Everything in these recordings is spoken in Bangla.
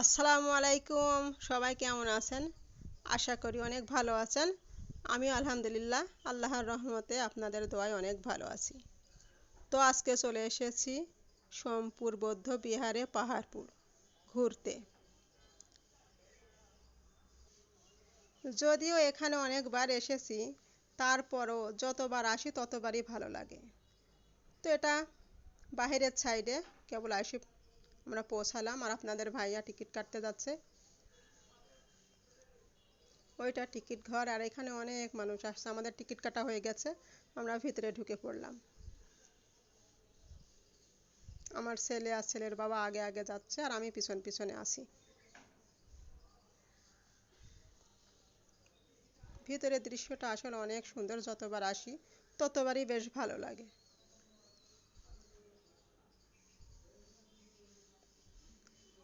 আসসালামু আলাইকুম। সবাই কেমন আছেন? আশা করি অনেক ভালো আছেন। আমি আলহামদুলিল্লাহ, আল্লাহর রহমতে আপনাদের দোয়ায় অনেক ভালো আছি। তো আজকে চলে এসেছি সোমপুর বৌদ্ধ বিহারে পাহাড়পুর ঘুরতে। যদিও এখানে অনেকবার এসেছি, তারপরও যতবার আসি ততবারই ভালো লাগে। তো এটা বাহিরের সাইডে কেবল আসি আমরা পৌঁছালাম আর আপনাদের ভাইয়া টিকিট কাটতে যাচ্ছে। ওইটা টিকিট ঘর, আর এখানে অনেক মানুষ আসছে। আমাদের টিকিট কাটা হয়ে গেছে, আমরা ভিতরে ঢুকে পড়লাম। আমার ছেলে আর ছেলের বাবা আগে আগে যাচ্ছে, আর আমি পিছন পিছনে আসি ভিতরের দৃশ্যটা আসলে অনেক সুন্দর, যতবার আসি ততবারই বেশ ভালো লাগে।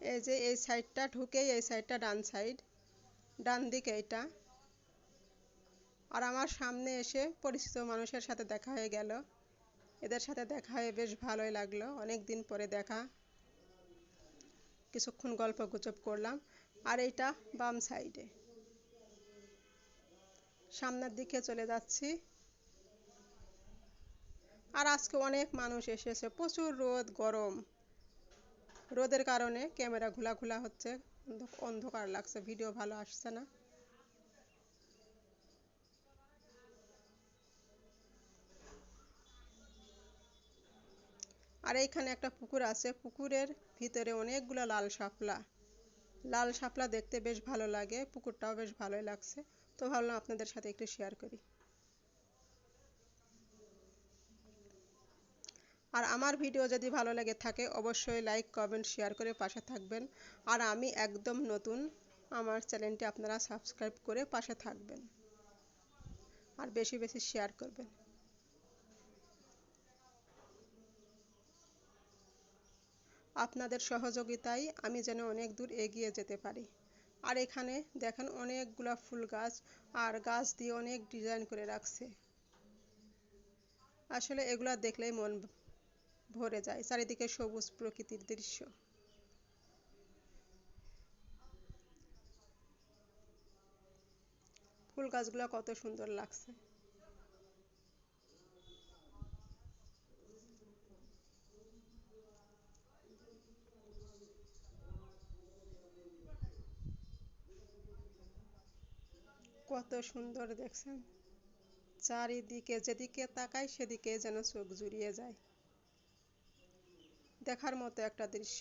এই যে এই সাইডটা ঢুকেই এই সাইডটা ডান সাইড, ডান দিকে এটা। আর আমার সামনে এসে পরিচিত মানুষের সাথে দেখা হয়ে গেল। এদের সাথে দেখা হয়ে বেশ ভালোই লাগল। অনেক দিন পরে দেখা। কিছুক্ষণ গল্প গুজব করলাম। আর এইটা বাম সাইডে সামনের দিকে চলে যাচ্ছি। আর আজকে অনেক মানুষ এসেছে। প্রচুর রোদ, গরম। রোদের কারণে ক্যামেরা ঘোলা ঘোলা হচ্ছে অন্ধকার লাগছে ভিডিও ভালো আসছে না। আর এইখানে একটা পুকুর আছে, পুকুরের ভিতরে অনেকগুলো লাল শাপলা। লাল শাপলা দেখতে বেশ ভালো লাগে, পুকুরটাও বেশ ভালোই লাগছে। তো ভাবলাম আপনাদের সাথে একটু শেয়ার করি। আর আমার ভিডিও যদি ভালো লেগে থাকে, অবশ্যই লাইক কমেন্ট শেয়ার করে পাশে থাকবেন। আর আমি একদম নতুন, আমার চ্যানেলটি আপনারা সাবস্ক্রাইব করে পাশে থাকবেন। আর বেশি বেশি শেয়ার করবেন। আপনাদের সহযোগিতায় আমি যেন অনেক দূর এগিয়ে যেতে পারি। আর এখানে দেখেন অনেকগুলা ফুল গাছ, আর গাছ দিয়ে অনেক ডিজাইন করে রাখছে। আসলে এগুলা দেখলেই মন ভরে যায়, চারিদিকে সবুজ প্রকৃতির দৃশ্য। ফুল গাছগুলো কত সুন্দর লাগছে। কত সুন্দর দেখছেন। চারিদিকে যেদিকে তাকাই সেদিকে যেন চোখ জুড়িয়ে যায়। দেখার মতো একটা দৃশ্য।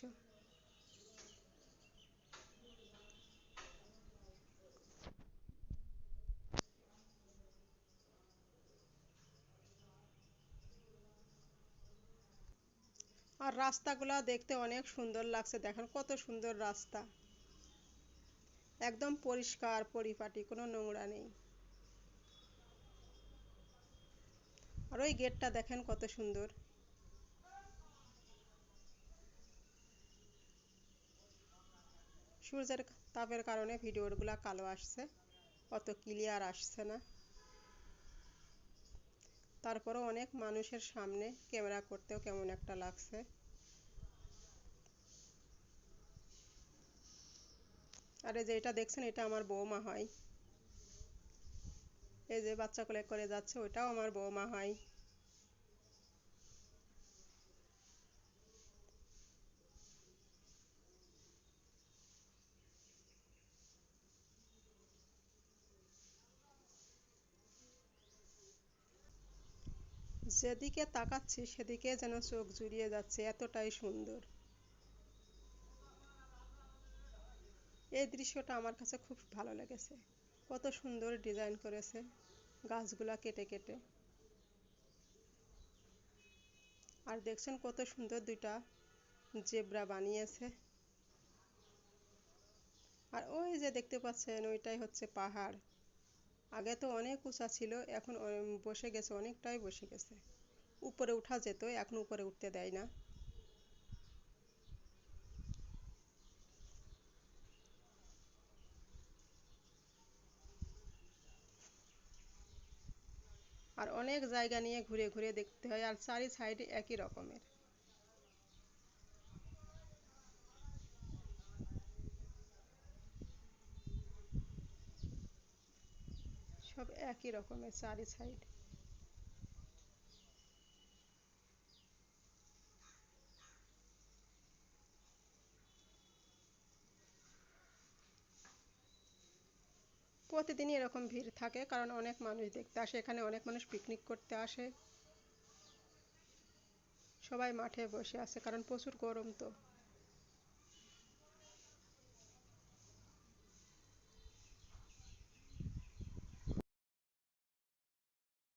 আর রাস্তাগুলো দেখতে অনেক সুন্দর লাগছে, দেখেন কত সুন্দর রাস্তা। একদম পরিষ্কার, পরিপাটি, কোনো নোংরা নেই। আর ওই গেটটা দেখেন কত সুন্দর। সূর্যের তাপের কারণে ভিডিওগুলো কালো আসছে, অত ক্লিয়ার আসছে না। তারপরও অনেক মানুষের সামনে ক্যামেরা করতেও কেমন একটা লাগছে। আর যে এটা দেখছেন, এটা আমার বৌমা হয়। এই যে বাচ্চা কোলে করে যাচ্ছে ওটাও আমার বৌমা হয়। যেদিকে তাকাচ্ছি, সেদিকে যেন চোখ জুড়িয়ে যাচ্ছে, এতটাই সুন্দর। এই দৃশ্যটা আমার কাছে খুব ভালো লেগেছে। কত সুন্দর ডিজাইন করেছে গাছগুলা কেটে কেটে। আর দেখছেন কত সুন্দর দুইটা জেব্রা বানিয়েছে। আর ওই যে দেখতে পাচ্ছেন, ওইটাই হচ্ছে পাহাড়। আগে তো অনেক উঁচা ছিল, এখন বসে গেছে, অনেকটাই বসে গেছে। উপরে উঠা যেত, এখন উপরে উঠতে দেয় না। আর অনেক জায়গা নিয়ে ঘুরে ঘুরে দেখতে হয়, আর চারি সাইডে একই রকমের। সব একই রকমের চারি সাইড প্রতিদিনই এরকম ভিড় থাকে, কারণ অনেক মানুষ দেখতে আসে, এখানে অনেক মানুষ পিকনিক করতে আসে। সবাই মাঠে বসে আছে, কারণ প্রচুর গরম তো।